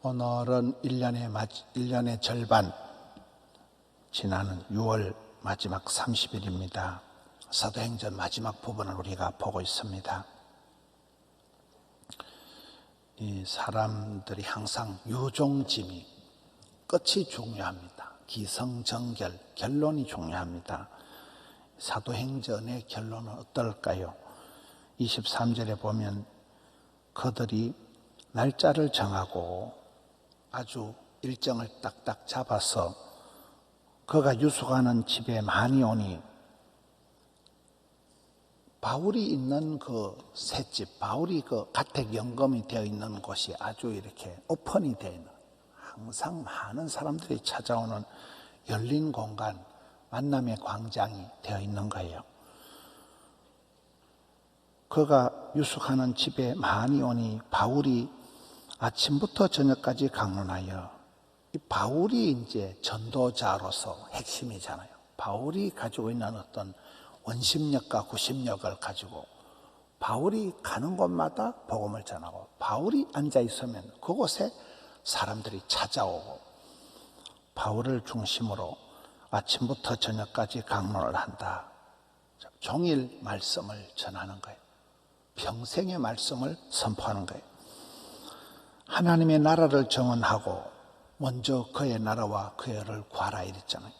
오늘은 1년의, 마, 1년의 절반, 지나는 6월 마지막 30일입니다. 사도행전 마지막 부분을 우리가 보고 있습니다. 이 사람들이 항상 유종짐이 끝이 중요합니다. 기성정결, 결론이 중요합니다. 사도행전의 결론은 어떨까요? 23절에 보면 그들이 날짜를 정하고 아주 일정을 딱딱 잡아서 그가 유숙하는 집에 많이 오니 바울이 있는 그 셋집, 바울이 그 가택 연금이 되어 있는 곳이 아주 이렇게 오픈이 되어 있는 항상 많은 사람들이 찾아오는 열린 공간, 만남의 광장이 되어 있는 거예요. 그가 유숙하는 집에 많이 오니 바울이 아침부터 저녁까지 강론하여 이 바울이 이제 전도자로서 핵심이잖아요. 바울이 가지고 있는 어떤 원심력과 구심력을 가지고 바울이 가는 곳마다 복음을 전하고 바울이 앉아 있으면 그곳에 사람들이 찾아오고 바울을 중심으로 아침부터 저녁까지 강론을 한다. 종일 말씀을 전하는 거예요. 평생의 말씀을 선포하는 거예요. 하나님의 나라를 정언하고 먼저 그의 나라와 그의 를 구하라 이랬잖아요.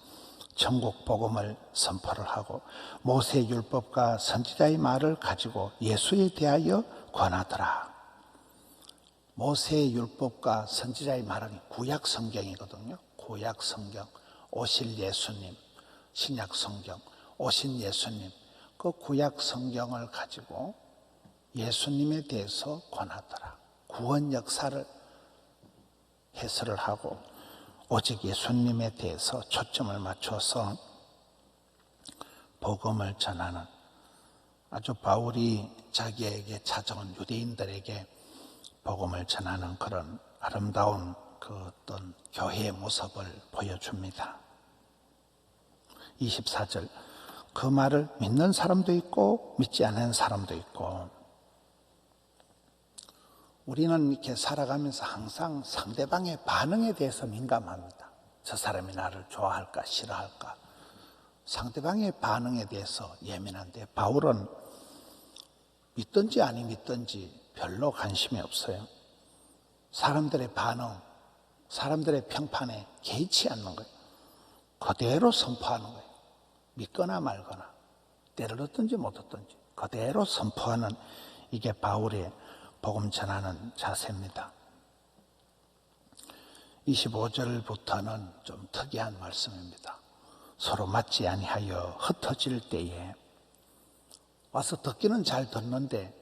천국 복음을 선포를 하고 모세 율법과 선지자의 말을 가지고 예수에 대하여 권하더라. 모세 율법과 선지자의 말은 구약 성경이거든요. 구약 성경, 오실 예수님, 신약 성경, 오신 예수님, 그 구약 성경을 가지고 예수님에 대해서 권하더라. 구원 역사를 해설을 하고 오직 예수님에 대해서 초점을 맞춰서 복음을 전하는 아주 바울이 자기에게 찾아온 유대인들에게 복음을 전하는 그런 아름다운 그 어떤 교회의 모습을 보여줍니다. 24절. 그 말을 믿는 사람도 있고 믿지 않는 사람도 있고 우리는 이렇게 살아가면서 항상 상대방의 반응에 대해서 민감합니다. 저 사람이 나를 좋아할까, 싫어할까. 상대방의 반응에 대해서 예민한데, 바울은 믿든지 아니 믿든지 별로 관심이 없어요. 사람들의 반응, 사람들의 평판에 개의치 않는 거예요. 그대로 선포하는 거예요. 믿거나 말거나, 때를 얻든지 못 얻든지, 그대로 선포하는 이게 바울의 복음 전하는 자세입니다. 25절부터는 좀 특이한 말씀입니다. 서로 맞지 아니하여 흩어질 때에 와서 듣기는 잘 듣는데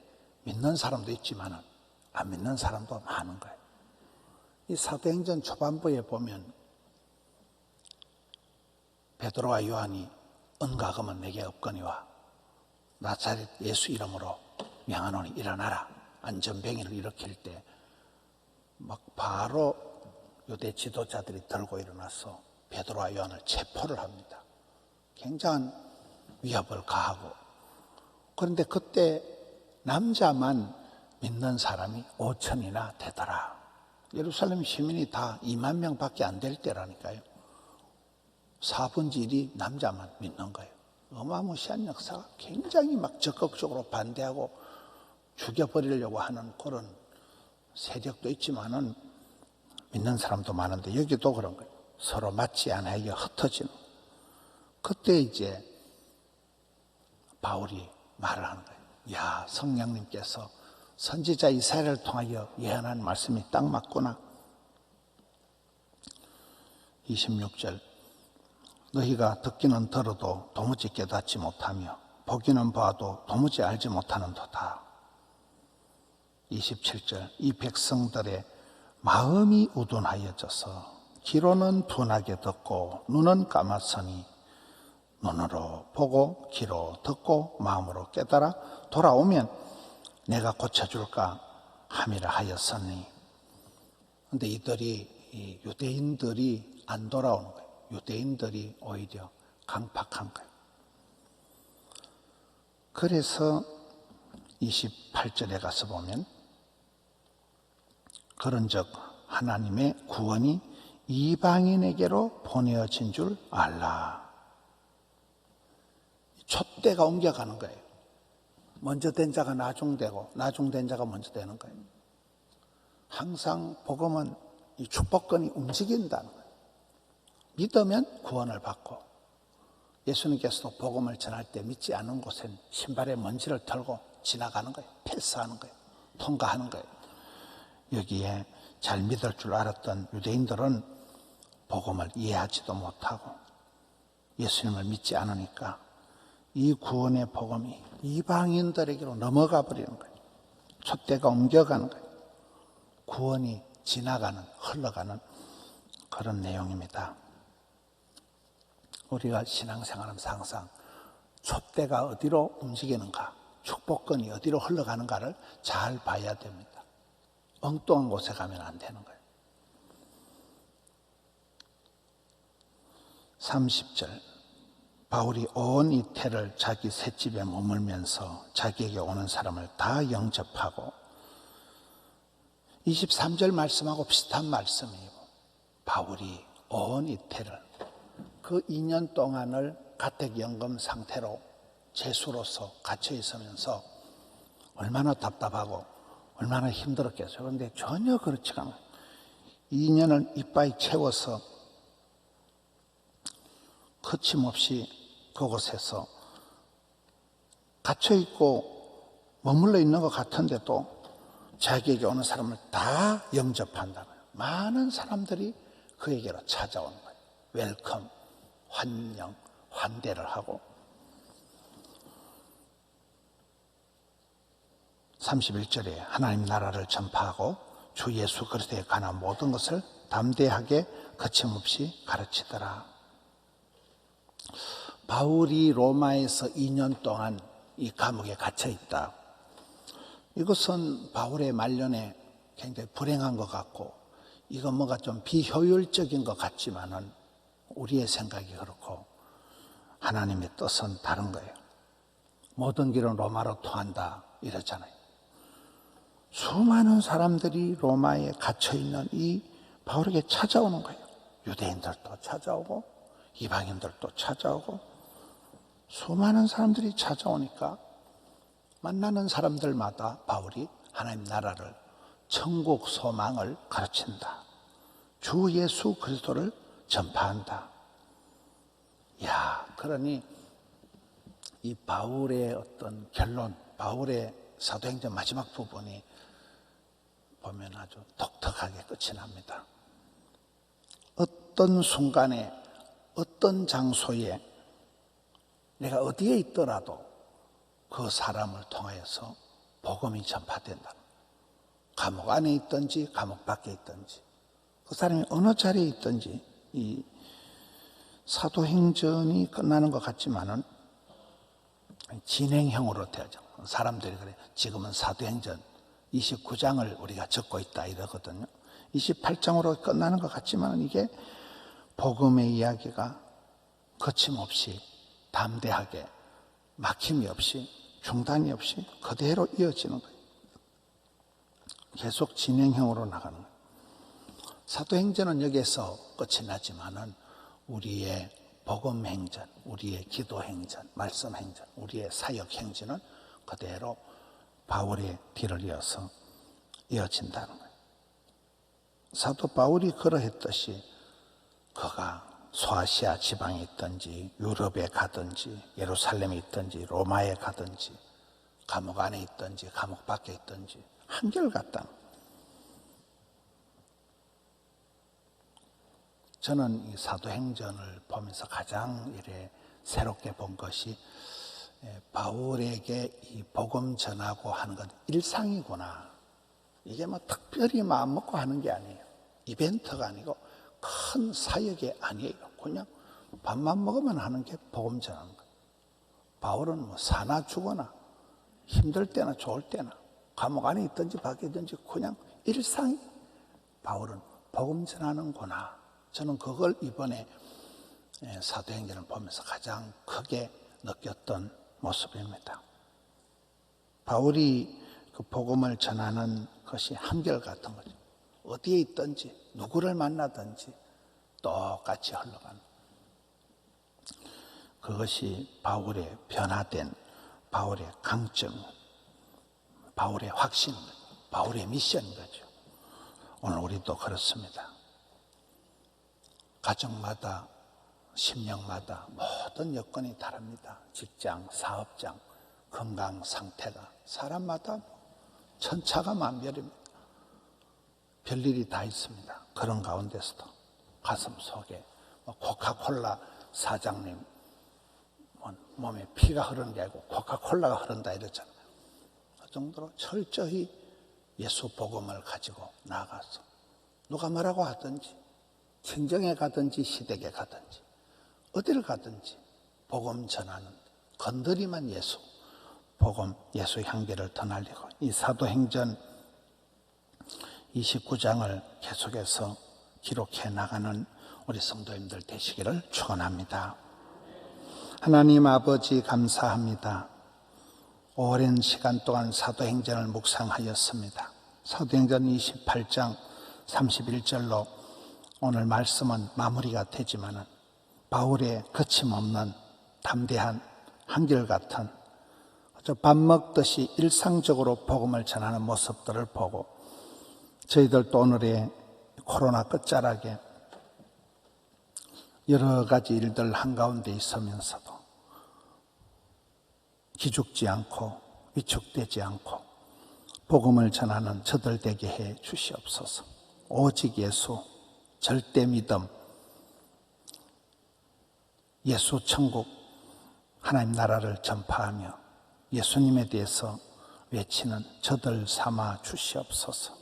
믿는 사람도 있지만 안 믿는 사람도 많은 거예요. 이 사도행전 초반부에 보면 베드로와 요한이 은가금은 내게 없거니와 나사렛 예수 이름으로 명하노니 일어나라. 안전뱅이를 일으킬 때 막 바로 유대 지도자들이 들고 일어나서 베드로와 요한을 체포를 합니다. 굉장한 위협을 가하고 그런데 그때 남자만 믿는 사람이 5천이나 되더라. 예루살렘 시민이 다 2만 명밖에 안 될 때라니까요. 4분의 1이 남자만 믿는 거예요. 어마무시한 역사가 굉장히 막 적극적으로 반대하고 죽여버리려고 하는 그런 세력도 있지만은 믿는 사람도 많은데 여기도 그런 거예요. 서로 맞지 않아야 흩어지는. 그때 이제 바울이 말을 하는 거예요. 야, 성령님께서 선지자 이사야를 통하여 예언한 말씀이 딱 맞구나. 26절. 너희가 듣기는 들어도 도무지 깨닫지 못하며 보기는 봐도 도무지 알지 못하는도다. 27절 이 백성들의 마음이 우둔하여져서 귀로는 둔하게 듣고 눈은 감았으니 눈으로 보고 귀로 듣고 마음으로 깨달아 돌아오면 내가 고쳐줄까 함이라 하였으니 근데 이들이 유대인들이 안 돌아오는 거예요. 유대인들이 오히려 강팍한 거예요. 그래서 28절에 가서 보면 그런즉 하나님의 구원이 이방인에게로 보내어진 줄 알라. 촛대가 옮겨가는 거예요. 먼저 된 자가 나중되고 나중된 자가 먼저 되는 거예요. 항상 복음은 이 축복권이 움직인다는 거예요. 믿으면 구원을 받고 예수님께서도 복음을 전할 때 믿지 않은 곳엔 신발에 먼지를 털고 지나가는 거예요. 패스하는 거예요. 통과하는 거예요. 여기에 잘 믿을 줄 알았던 유대인들은 복음을 이해하지도 못하고 예수님을 믿지 않으니까 이 구원의 복음이 이방인들에게로 넘어가 버리는 거예요. 촛대가 옮겨가는 거예요. 구원이 지나가는, 흘러가는 그런 내용입니다. 우리가 신앙생활하면서 항상 촛대가 어디로 움직이는가, 축복권이 어디로 흘러가는가를 잘 봐야 됩니다. 엉뚱한 곳에 가면 안 되는 거예요. 30절. 바울이 온 이태를 자기 셋집에 머물면서 자기에게 오는 사람을 다 영접하고 23절 말씀하고 비슷한 말씀이에요. 바울이 온 이태를 그 2년 동안을 가택연금 상태로 재수로서 갇혀 있으면서 얼마나 답답하고 얼마나 힘들었겠어요. 그런데 전혀 그렇지가 않아요. 2년을 이빠이 채워서 거침없이 그곳에서 갇혀 있고 머물러 있는 것 같은데도 자기에게 오는 사람을 다 영접한다는 거예요. 많은 사람들이 그에게로 찾아오는 거예요. 웰컴, 환영, 환대를 하고 31절에 하나님 나라를 전파하고 주 예수 그리스도에 관한 모든 것을 담대하게 거침없이 가르치더라. 바울이 로마에서 2년 동안 이 감옥에 갇혀 있다. 이것은 바울의 말년에 굉장히 불행한 것 같고 이건 뭔가 좀 비효율적인 것 같지만은 우리의 생각이 그렇고 하나님의 뜻은 다른 거예요. 모든 길은 로마로 통한다 이러잖아요. 수많은 사람들이 로마에 갇혀 있는 이 바울에게 찾아오는 거예요. 유대인들도 찾아오고 이방인들도 찾아오고 수많은 사람들이 찾아오니까 만나는 사람들마다 바울이 하나님 나라를 천국 소망을 가르친다. 주 예수 그리스도를 전파한다. 야, 그러니 이 바울의 어떤 결론, 바울의 사도행전 마지막 부분이 보면 아주 독특하게 끝이 납니다. 어떤 순간에, 어떤 장소에 내가 어디에 있더라도 그 사람을 통하여서 복음이 전파된다. 감옥 안에 있든지 감옥 밖에 있든지 그 사람이 어느 자리에 있든지 이 사도행전이 끝나는 것 같지만은 진행형으로 되죠. 사람들이 그래. 지금은 사도행전 29장을 우리가 적고 있다 이러거든요. 28장으로 끝나는 것 같지만 이게 복음의 이야기가 거침없이 담대하게 막힘이 없이 중단이 없이 그대로 이어지는 거예요. 계속 진행형으로 나가는 거예요. 사도행전은 여기에서 끝이 나지만은 우리의 복음 행전, 우리의 기도 행전, 말씀 행전, 우리의 사역 행전은 그대로 바울의 뒤를 이어서 이어진다는 거예요. 사도 바울이 그러했듯이 그가 소아시아 지방에 있든지 유럽에 가든지 예루살렘에 있든지 로마에 가든지 감옥 안에 있든지 감옥 밖에 있든지 한결같다. 저는 이 사도행전을 보면서 가장 이래 새롭게 본 것이 예, 바울에게 이 복음 전하고 하는 건 일상이구나. 이게 뭐 특별히 마음 먹고 하는 게 아니에요. 이벤트가 아니고 큰 사역이 아니에요. 그냥 밥만 먹으면 하는 게 복음 전하는 거예요. 바울은 뭐 사나 죽거나 힘들 때나 좋을 때나 감옥 안에 있든지 밖에 있든지 그냥 일상이 바울은 복음 전하는구나. 저는 그걸 이번에 예, 사도행전을 보면서 가장 크게 느꼈던 모습입니다. 바울이 그 복음을 전하는 것이 한결같은 거죠. 어디에 있든지 누구를 만나든지 똑같이 흘러가는 그것이 바울의 변화된 바울의 강점, 바울의 확신, 바울의 미션인 거죠. 오늘 우리도 그렇습니다. 가정마다, 심령마다 모든 여건이 다릅니다. 직장, 사업장, 건강 상태가 사람마다 천차가 만별입니다. 별일이 다 있습니다. 그런 가운데서도 가슴 속에 뭐 코카콜라 사장님 뭐 몸에 피가 흐르는 게 아니고 코카콜라가 흐른다 이러잖아요. 그 정도로 철저히 예수 복음을 가지고 나가서 누가 뭐라고 하든지 친정에 가든지 시댁에 가든지 어디를 가든지 복음 전하는 건드리만 예수 복음 예수 향기를 더 날리고 이 사도행전 29장을 계속해서 기록해 나가는 우리 성도님들 되시기를 축원합니다. 하나님 아버지 감사합니다. 오랜 시간 동안 사도행전을 묵상하였습니다. 사도행전 28장 31절로 오늘 말씀은 마무리가 되지만은 바울의 거침없는 담대한 한결같은 밥 먹듯이 일상적으로 복음을 전하는 모습들을 보고 저희들도 오늘의 코로나 끝자락에 여러 가지 일들 한가운데 있으면서도 기죽지 않고 위축되지 않고 복음을 전하는 저들 되게 해 주시옵소서. 오직 예수, 절대 믿음, 예수 천국, 하나님 나라를 전파하며 예수님에 대해서 외치는 저들 삼아 주시옵소서.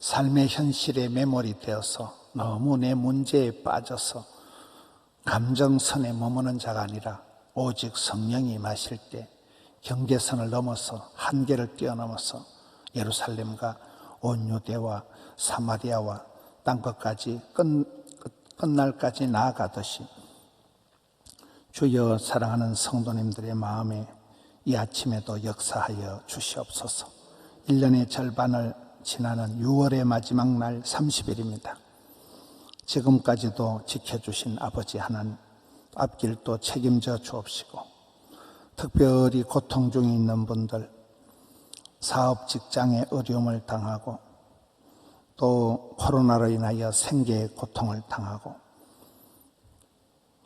삶의 현실에 매몰이 되어서 너무 내 문제에 빠져서 감정선에 머무는 자가 아니라 오직 성령이 마실 때 경계선을 넘어서 한계를 뛰어넘어서 예루살렘과 온 유대와 사마리아와 땅 끝까지 끝, 끝날까지 나아가듯이 주여 사랑하는 성도님들의 마음에 이 아침에도 역사하여 주시옵소서. 1년의 절반을 지나는 6월의 마지막 날 30일입니다. 지금까지도 지켜주신 아버지 하나님, 앞길도 책임져 주옵시고, 특별히 고통 중에 있는 분들, 사업 직장에 어려움을 당하고, 또 코로나로 인하여 생계의 고통을 당하고,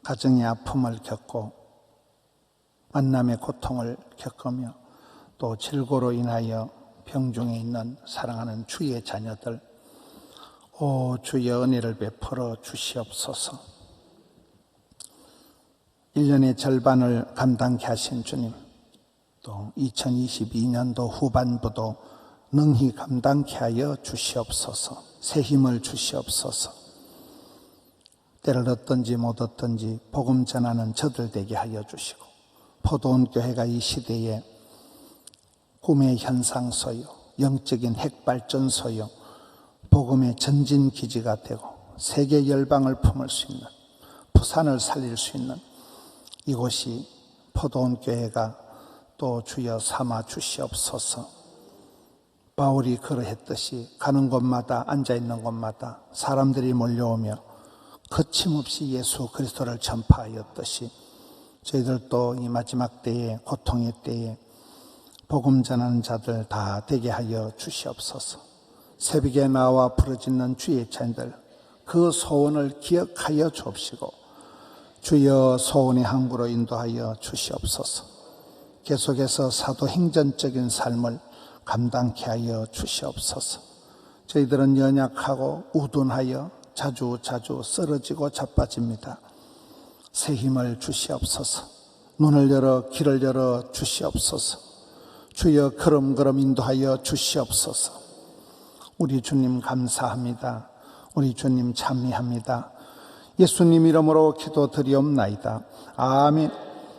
가정의 아픔을 겪고, 만남의 고통을 겪으며, 또 질고로 인하여 병중에 있는 사랑하는 주의 자녀들, 오 주의 은혜를 베풀어 주시옵소서. 1년의 절반을 감당케 하신 주님, 또 2022년도 후반부도 능히 감당케 하여 주시옵소서. 새 힘을 주시옵소서. 때를 얻든지 못 얻든지 복음 전하는 저들 되게 하여 주시고 포도원 교회가 이 시대에 꿈의 현상소요, 영적인 핵발전소요, 복음의 전진 기지가 되고 세계 열방을 품을 수 있는 부산을 살릴 수 있는 이곳이 포도원 교회가 또 주여 삼아 주시옵소서. 바울이 그러했듯이 가는 곳마다 앉아 있는 곳마다 사람들이 몰려오며 거침없이 예수 그리스도를 전파하였듯이 저희들도 이 마지막 때에 고통의 때에 복음 전하는 자들 다 되게 하여 주시옵소서. 새벽에 나와 부르짖는 주의 자녀들 그 소원을 기억하여 주옵시고 주여 소원의 항구로 인도하여 주시옵소서. 계속해서 사도행전적인 삶을 감당케 하여 주시옵소서. 저희들은 연약하고 우둔하여 자주 자주 쓰러지고 자빠집니다. 새 힘을 주시옵소서. 눈을 열어 길을 열어 주시옵소서. 주여 걸음걸음 인도하여 주시옵소서. 우리 주님 감사합니다. 우리 주님 찬미합니다. 예수님 이름으로 기도 드리옵나이다. 아멘.